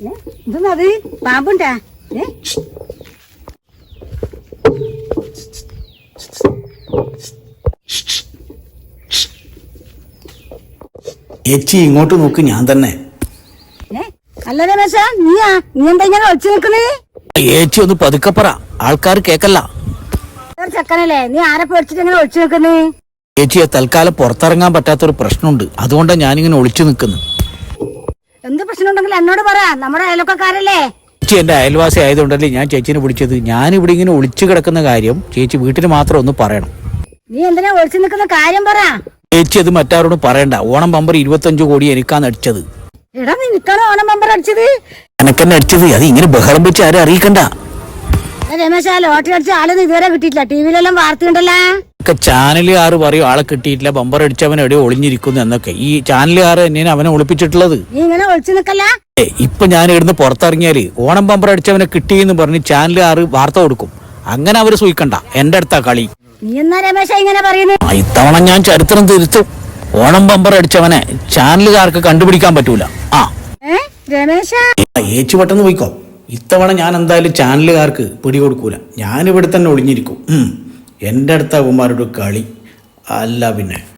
എന്തെന്നത് പാമ്പുണ്ടാ? ഏ? ഏച്ചി ഇങ്ങോട്ട് നോക്ക് ഞാൻ തന്നെ. അല്ല രമേശ നീയാ? നീ എന്താ ഇങ്ങനെ ഒളിച്ചു നിൽക്കണേ ഏച്ചി ഒന്ന് പതുക്കെ പറ. ആൾക്കാർ കേക്കല്ല. ചെക്കനല്ലേ? നീ ആരെ പേടിച്ചിട്ട് ഇങ്ങനെ ഒളിച്ചു നിൽക്കുന്നേ? ഏച്ചിയെ തൽക്കാലം പുറത്തിറങ്ങാൻ പറ്റാത്തൊരു പ്രശ്നമുണ്ട്. അതുകൊണ്ടാണ് ഞാനിങ്ങനെ ഒളിച്ചു നിൽക്കുന്നത് എന്ത് പ്രശ്നം ഉണ്ടെങ്കിൽ എന്നോട് പറ. നമ്മുടെ അയൽവക്കക്കാരല്ലേ? ചേച്ചി എന്റെ അയൽവാസി ആയതുകൊണ്ടല്ലേ ഞാൻ ചേച്ചിനെ വിളിച്ചത്. ഞാൻ ഇവിടെ ഇങ്ങനെ ഒളിച്ചു കിടക്കുന്ന കാര്യം ചേച്ചി വീട്ടിൽ മാത്രം ഒന്ന് പറയണം. നീ എന്തിനാ ഒളിച്ചു നിൽക്കുന്ന കാര്യം പറ. ചേച്ചി അത് മറ്റാരോടും പറയണ്ട. ഓണം പമ്പർ ഇരുപത്തഞ്ചു കോടി എനിക്കാണ് അടിച്ചത്. എടാ നീ ഓണം പമ്പർ അടിച്ചത്? എനക്കെന്നെ അടിച്ചത്. അത് ഇങ്ങനെ ബഹളം വെച്ച് ആരും അറിയിക്കണ്ട. രമേശ ലോട്ടറി അടിച്ച ആളൊന്നും ഇതുവരെ കിട്ടിയിട്ടില്ല ടിവിയിലെല്ലാം വാർത്തയുണ്ടല്ലോ. ഒക്കെ ചാനലുകാർ പറയും ആളെ കിട്ടിയിട്ടില്ല ബമ്പർ അടിച്ചവൻ എവിടെയോ ഒളിഞ്ഞിരിക്കുന്നു എന്നൊക്കെ. ഈ ചാനലുകാർ തന്നെയാണ് അവനെ ഒളിപ്പിച്ചിട്ടുള്ളത്. ഇപ്പൊ ഞാൻ ഇവിടുന്ന് പുറത്തിറങ്ങിയാൽ ഓണം ബമ്പർ അടിച്ചവനെ കിട്ടിയെന്ന് പറഞ്ഞ് ചാനലുകാർ വാർത്ത കൊടുക്കും. അങ്ങനെ അവർ സൂയിക്കണ്ട. എന്റെ അടുത്താ കളി. ഇത്തവണ ഞാൻ ചരിത്രം തിരുത്തും. ഓണം ബമ്പർ അടിച്ചവനെ ചാനലുകാർക്ക് കണ്ടുപിടിക്കാൻ പറ്റൂല. ആ. ഏച്ചു പെട്ടെന്ന് പോയിക്കോ. ഇത്തവണ ഞാൻ എന്തായാലും ചാനലുകാർക്ക് പിടികൊടുക്കൂല. ഞാൻ ഇവിടെ തന്നെ ഒളിഞ്ഞിരിക്കും. ഉം. എന്റെ അടുത്ത അവന്മാരുടെ കളി അല്ല പിന്നെ